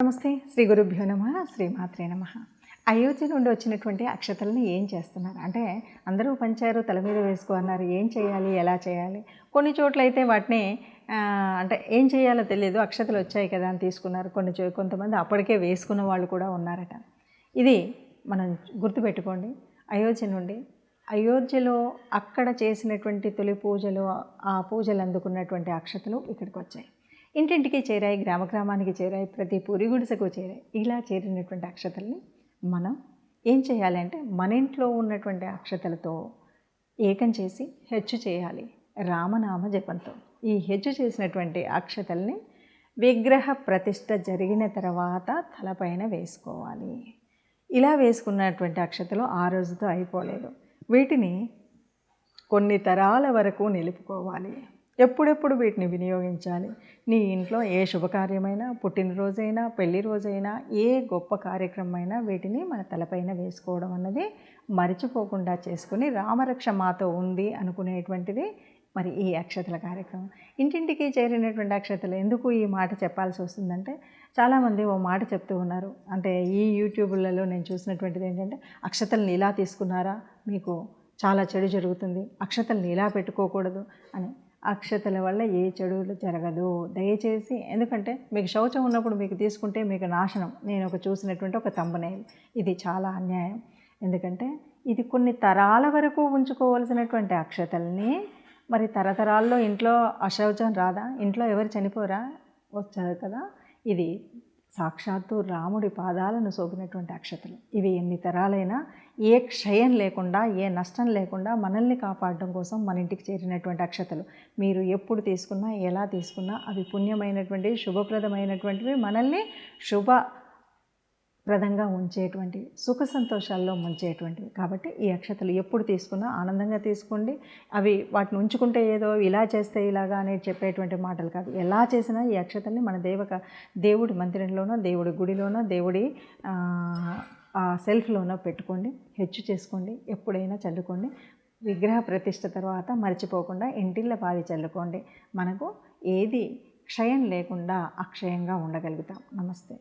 నమస్తే. శ్రీ గురుభ్యో నమ శ్రీమాత్రే నమ. అయోధ్య నుండి వచ్చినటువంటి అక్షతల్ని ఏం చేస్తున్నారు? అంటే అందరూ పంచారు తల మీద వేసుకున్నారు ఏం చేయాలి ఎలా చేయాలి? కొన్ని చోట్ల అయితే వాటిని అంటే ఏం చేయాలో తెలియదు. అక్షతలు వచ్చాయి కదా అని తీసుకున్నారు కొన్ని చో కొంతమంది అప్పటికే వేసుకున్న వాళ్ళు కూడా ఉన్నారట. ఇది మనం గుర్తుపెట్టుకోండి. అయోధ్య నుండి అయోధ్యలో అక్కడ చేసినటువంటి తొలి పూజలు ఆ పూజలు అందుకున్నటువంటి అక్షతలు ఇక్కడికి వచ్చాయి. ఇంటింటికి చేరాయి గ్రామ గ్రామానికి చేరాయి ప్రతి పూరి గుడిసెకు చేరాయి. ఇలా చేరినటువంటి అక్షతల్ని మనం ఏం చేయాలి అంటే మన ఇంట్లో ఉన్నటువంటి అక్షతలతో ఏకం చేసి హెచ్చు చేయాలి. రామనామ జపంతో. ఈ హెచ్చు చేసినటువంటి అక్షతల్ని విగ్రహ ప్రతిష్ట జరిగిన తర్వాత తలపైన వేసుకోవాలి. ఇలా వేసుకున్నటువంటి అక్షతలు ఆ రోజుతో అయిపోలేదు. వీటిని కొన్ని తరాల వరకు నిలుపుకోవాలి. ఎప్పుడెప్పుడు వీటిని వినియోగించాలి? నీ ఇంట్లో ఏ శుభకార్యమైనా పుట్టినరోజైనా పెళ్ళి రోజైనా ఏ గొప్ప కార్యక్రమమైనా వీటిని మన తలపైన వేసుకోవడం అన్నది మరిచిపోకుండా చేసుకుని రామరక్ష మాతో ఉంది అనుకునేటువంటిది మరి ఈ అక్షతల కార్యక్రమం. ఇంటింటికి చేరినటువంటి అక్షతలు ఎందుకు ఈ మాట చెప్పాల్సి వస్తుందంటే చాలామంది ఓ మాట చెప్తూ ఉన్నారు. అంటే ఈ యూట్యూబ్లలో నేను చూసినటువంటిది ఏంటంటే అక్షతల్ని ఇలా తీసుకున్నారా? మీకు చాలా చెడు జరుగుతుంది. అక్షతల్ని ఇలా పెట్టుకోకూడదు అని. అక్షతల వల్ల ఏ చెడులు జరగదు. దయచేసి ఎందుకంటే మీకు శౌచం ఉన్నప్పుడు మీకు తీసుకుంటే మీకు నాశనం. నేను ఒక చూసినటువంటి ఒక తంబనేల్ ఇది. చాలా అన్యాయం. ఎందుకంటే ఇది కొన్ని తరాల వరకు ఉంచుకోవాల్సినటువంటి అక్షతల్ని మరి తరతరాల్లో ఇంట్లో అశౌచం రాదా? ఇంట్లో ఎవరు చనిపోరా? వచ్చారు కదా. ఇది సాక్షాత్తు రాముడి పాదాలను సోకినటువంటి అక్షతలు. ఇవి ఎన్ని తరాలైనా ఏ క్షయం లేకుండా ఏ నష్టం లేకుండా మనల్ని కాపాడడం కోసం మన ఇంటికి చేరినటువంటి అక్షతలు. మీరు ఎప్పుడు తీసుకున్నా ఎలా తీసుకున్నా అవి పుణ్యమైనటువంటివి శుభప్రదమైనటువంటివి మనల్ని శుభ ప్రదంగా ఉంచేటువంటివి సుఖ సంతోషాల్లో ముంచేటువంటివి. కాబట్టి ఈ అక్షతలు ఎప్పుడు తీసుకున్నా ఆనందంగా తీసుకోండి. అవి వాటిని ఉంచుకుంటే ఏదో ఇలా చేస్తే ఇలాగా అనేది చెప్పేటువంటి మాటలు కాదు. ఎలా చేసినా ఈ అక్షతల్ని మన దేవక దేవుడి మందిరంలోనో దేవుడి గుడిలోనో దేవుడి ఆ, సెల్ఫ్లోనో పెట్టుకోండి. హెచ్చు చేసుకోండి. ఎప్పుడైనా చల్లుకోండి. విగ్రహ ప్రతిష్ట తర్వాత మర్చిపోకుండా ఇంటిళ్ళ పాది చల్లుకోండి. మనకు ఏది క్షయం లేకుండా అక్షయంగా ఉండగలుగుతాం. నమస్తే.